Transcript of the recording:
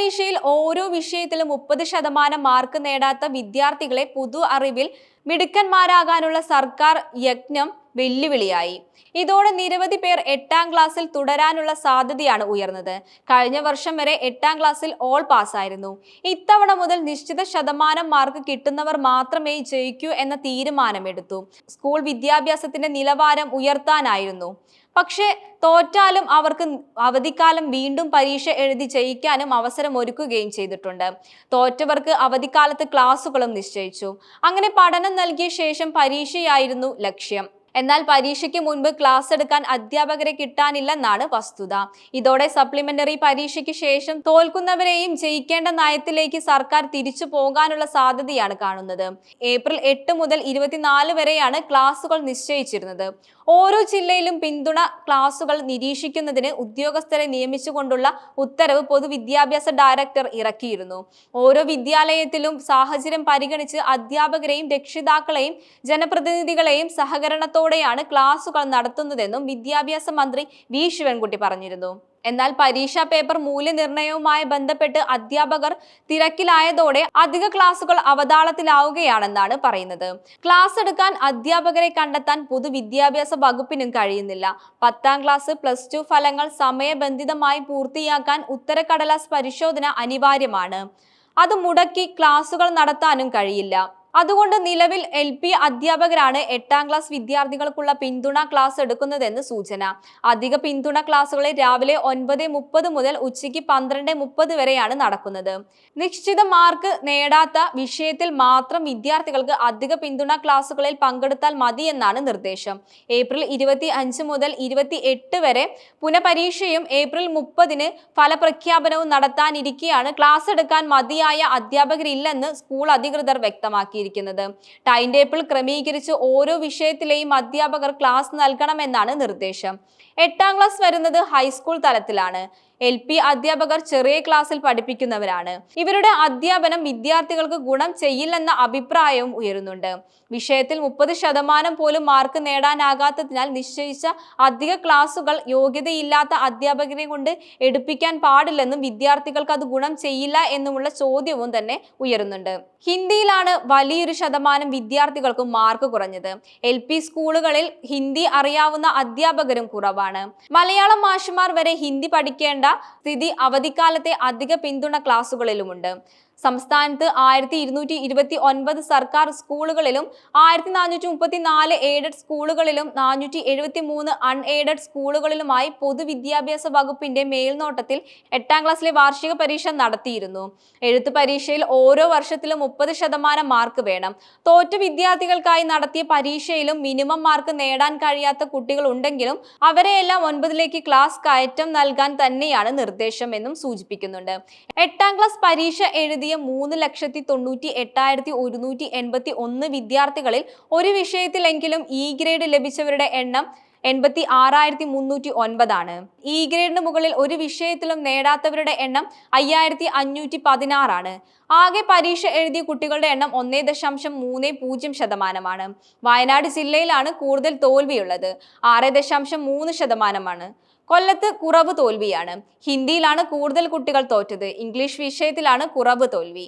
പുനഃപരീക്ഷയിൽ ഓരോ വിഷയത്തിലും മുപ്പത് ശതമാനം മാർക്ക് നേടാത്ത വിദ്യാർത്ഥികളെ പുതു അറിവിൽ മിടുക്കന്മാരാകാനുള്ള സർക്കാർ യജ്ഞം വെല്ലുവിളിയായി. ഇതോടെ നിരവധി പേർ എട്ടാം ക്ലാസ്സിൽ തുടരാനുള്ള സാധ്യതയാണ് ഉയർന്നത്. കഴിഞ്ഞ വർഷം വരെ എട്ടാം ക്ലാസ്സിൽ ഓൾ പാസ്സായിരുന്നു. ഇത്തവണ മുതൽ നിശ്ചിത ശതമാനം മാർക്ക് കിട്ടുന്നവർ മാത്രമേ ജയിക്കൂ എന്ന തീരുമാനമെടുത്തു. സ്കൂൾ വിദ്യാഭ്യാസത്തിന്റെ നിലവാരം ഉയർത്താനായിരുന്നു. പക്ഷേ തോറ്റാലും അവർക്ക് അവധിക്കാലം വീണ്ടും പരീക്ഷ എഴുതി ജയിക്കാനും അവസരം ഒരുക്കുകയും ചെയ്തിട്ടുണ്ട്. തോറ്റവർക്ക് അവധിക്കാലത്ത് ക്ലാസ്സുകളും നിശ്ചയിച്ചു. അങ്ങനെ പഠനം നൽകിയ ശേഷം പരീക്ഷയായിരുന്നു ലക്ഷ്യം. എന്നാൽ പരീക്ഷയ്ക്ക് മുൻപ് ക്ലാസ് എടുക്കാൻ അധ്യാപകരെ കിട്ടാനില്ലെന്നാണ് വസ്തുത. ഇതോടെ സപ്ലിമെന്ററി പരീക്ഷയ്ക്ക് ശേഷം തോൽക്കുന്നവരെയും ജയിക്കേണ്ട നയത്തിലേക്ക് സർക്കാർ തിരിച്ചു പോകാനുള്ള സാധ്യതയാണ് കാണുന്നത്. ഏപ്രിൽ എട്ട് മുതൽ ഇരുപത്തിനാല് വരെയാണ് ക്ലാസുകൾ നിശ്ചയിച്ചിരുന്നത്. ഓരോ ജില്ലയിലും പിന്തുണ ക്ലാസുകൾ നിരീക്ഷിക്കുന്നതിന് ഉദ്യോഗസ്ഥരെ നിയമിച്ചുകൊണ്ടുള്ള ഉത്തരവ് പൊതുവിദ്യാഭ്യാസ ഡയറക്ടർ ഇറക്കിയിരുന്നു. ഓരോ വിദ്യാലയത്തിലും സാഹചര്യം പരിഗണിച്ച് അധ്യാപകരെയും രക്ഷിതാക്കളെയും ജനപ്രതിനിധികളെയും സഹകരണത്തോടെയാണ് ക്ലാസുകൾ നടത്തുന്നതെന്നും വിദ്യാഭ്യാസ മന്ത്രി വി. ശിവൻകുട്ടി പറഞ്ഞിരുന്നു. എന്നാൽ പരീക്ഷാ പേപ്പർ മൂല്യനിർണയവുമായി ബന്ധപ്പെട്ട് അധ്യാപകർ തിരക്കിലായതോടെ അധിക ക്ലാസുകൾ അവതാളത്തിലാവുകയാണെന്നാണ് പറയുന്നത്. ക്ലാസ് എടുക്കാൻ അധ്യാപകരെ കണ്ടെത്താൻ പൊതുവിദ്യാഭ്യാസ വകുപ്പിനും കഴിയുന്നില്ല. പത്താം ക്ലാസ് പ്ലസ് ടു ഫലങ്ങൾ സമയബന്ധിതമായി പൂർത്തിയാക്കാൻ ഉത്തരക്കടലാസ് പരിശോധന അനിവാര്യമാണ്. അത് മുടക്കി ക്ലാസുകൾ നടത്താനും കഴിയില്ല. അതുകൊണ്ട് നിലവിൽ എൽ പി അധ്യാപകരാണ് എട്ടാം ക്ലാസ് വിദ്യാർത്ഥികൾക്കുള്ള പിന്തുണ ക്ലാസ് എടുക്കുന്നതെന്ന് സൂചന. അധിക പിന്തുണ ക്ലാസ്സുകളെ രാവിലെ ഒൻപത് മുപ്പത് മുതൽ ഉച്ചയ്ക്ക് പന്ത്രണ്ട് മുപ്പത് വരെയാണ് നടക്കുന്നത്. നിശ്ചിത മാർക്ക് നേടാത്ത വിഷയത്തിൽ മാത്രം വിദ്യാർത്ഥികൾക്ക് അധിക പിന്തുണ ക്ലാസുകളിൽ പങ്കെടുത്താൽ മതിയെന്നാണ് നിർദ്ദേശം. ഏപ്രിൽ ഇരുപത്തി അഞ്ച് മുതൽ ഇരുപത്തി എട്ട് വരെ പുനഃപരീക്ഷയും ഏപ്രിൽ മുപ്പതിന് ഫലപ്രഖ്യാപനവും നടത്താനിരിക്കെയാണ് ക്ലാസ് എടുക്കാൻ മതിയായ അധ്യാപകരില്ലെന്ന് സ്കൂൾ അധികൃതർ വ്യക്തമാക്കിയിരിക്കുന്നത് ടൈം ടേബിൾ ക്രമീകരിച്ച് ഓരോ വിഷയത്തിലെയും അധ്യാപകർ ക്ലാസ് നൽകണമെന്നാണ് നിർദ്ദേശം. എട്ടാം ക്ലാസ് വരുന്നത് ഹൈസ്കൂൾ തലത്തിലാണ്. എൽ പി അധ്യാപകർ ചെറിയ ക്ലാസ്സിൽ പഠിപ്പിക്കുന്നവരാണ്. ഇവരുടെ അധ്യാപനം വിദ്യാർത്ഥികൾക്ക് ഗുണം ചെയ്യില്ലെന്ന അഭിപ്രായവും ഉയരുന്നുണ്ട്. വിഷയത്തിൽ മുപ്പത് ശതമാനം പോലും മാർക്ക് നേടാനാകാത്തതിനാൽ നിശ്ചയിച്ച അധിക ക്ലാസുകൾ യോഗ്യതയില്ലാത്ത അധ്യാപകരെ കൊണ്ട് എടുപ്പിക്കാൻ പാടില്ലെന്നും വിദ്യാർത്ഥികൾക്ക് അത് ഗുണം ചെയ്യില്ല എന്നുമുള്ള ചോദ്യവും തന്നെ ഉയരുന്നുണ്ട്. ഹിന്ദിയിലാണ് വലിയൊരു ശതമാനം വിദ്യാർത്ഥികൾക്കും മാർക്ക് കുറഞ്ഞത്. എൽ പി സ്കൂളുകളിൽ ഹിന്ദി അറിയാവുന്ന അധ്യാപകരും കുറവാണ്. മലയാളം മാഷുമാർ വരെ ഹിന്ദി പഠിക്കേണ്ട സ്ഥിതി അവധിക്കാലത്തെ അധിക പിന്തുണ ക്ലാസുകളിലുമുണ്ട്. സംസ്ഥാനത്ത് ആയിരത്തി ഇരുന്നൂറ്റി ഇരുപത്തി ഒൻപത് സർക്കാർ സ്കൂളുകളിലും ആയിരത്തി നാനൂറ്റി മുപ്പത്തി നാല് എയ്ഡഡ് സ്കൂളുകളിലും നാനൂറ്റി എഴുപത്തി മൂന്ന് അൺഎയ്ഡഡ് സ്കൂളുകളിലുമായി പൊതുവിദ്യാഭ്യാസ വകുപ്പിന്റെ മേൽനോട്ടത്തിൽ എട്ടാം ക്ലാസ്സിലെ വാർഷിക പരീക്ഷ നടത്തിയിരുന്നു. എഴുത്ത് പരീക്ഷയിൽ ഓരോ വർഷത്തിലും മുപ്പത് ശതമാനം മാർക്ക് വേണം. തോറ്റ വിദ്യാർത്ഥികൾക്കായി നടത്തിയ പരീക്ഷയിലും മിനിമം മാർക്ക് നേടാൻ കഴിയാത്ത കുട്ടികൾ ഉണ്ടെങ്കിലും അവരെയെല്ലാം ഒൻപതിലേക്ക് ക്ലാസ് കയറ്റം നൽകാൻ തന്നെയാണ് നിർദ്ദേശം എന്നും സൂചിപ്പിക്കുന്നുണ്ട്. എട്ടാം ക്ലാസ് പരീക്ഷ എഴുതിയ മൂന്ന് ലക്ഷത്തി തൊണ്ണൂറ്റി എട്ടായിരത്തി ഒരുന്നൂറ്റി എൺപത്തി ഒന്ന് വിദ്യാർത്ഥികളിൽ ഒരു വിഷയത്തിലെങ്കിലും ഇ ഗ്രേഡ് ലഭിച്ചവരുടെ എണ്ണം എൺപത്തി ആറായിരത്തി മുന്നൂറ്റി ഒൻപതാണ്. ഇ ഗ്രേഡിന് മുകളിൽ ഒരു വിഷയത്തിലും നേടാത്തവരുടെ എണ്ണം അയ്യായിരത്തി അഞ്ഞൂറ്റി പതിനാറാണ്. ആകെ പരീക്ഷ എഴുതിയ കുട്ടികളുടെ എണ്ണം ഒന്നേ ദശാംശം മൂന്ന് പൂജ്യം ശതമാനമാണ്. വയനാട് ജില്ലയിലാണ് കൂടുതൽ തോൽവിയുള്ളത്. ആറ് ദശാംശം മൂന്ന് ശതമാനമാണ്. കൊല്ലത്ത് കുറവ് തോൽവിയാണ്. ഹിന്ദിയിലാണ് കൂടുതൽ കുട്ടികൾ തോറ്റത്. ഇംഗ്ലീഷ് വിഷയത്തിലാണ് കുറവ് തോൽവി.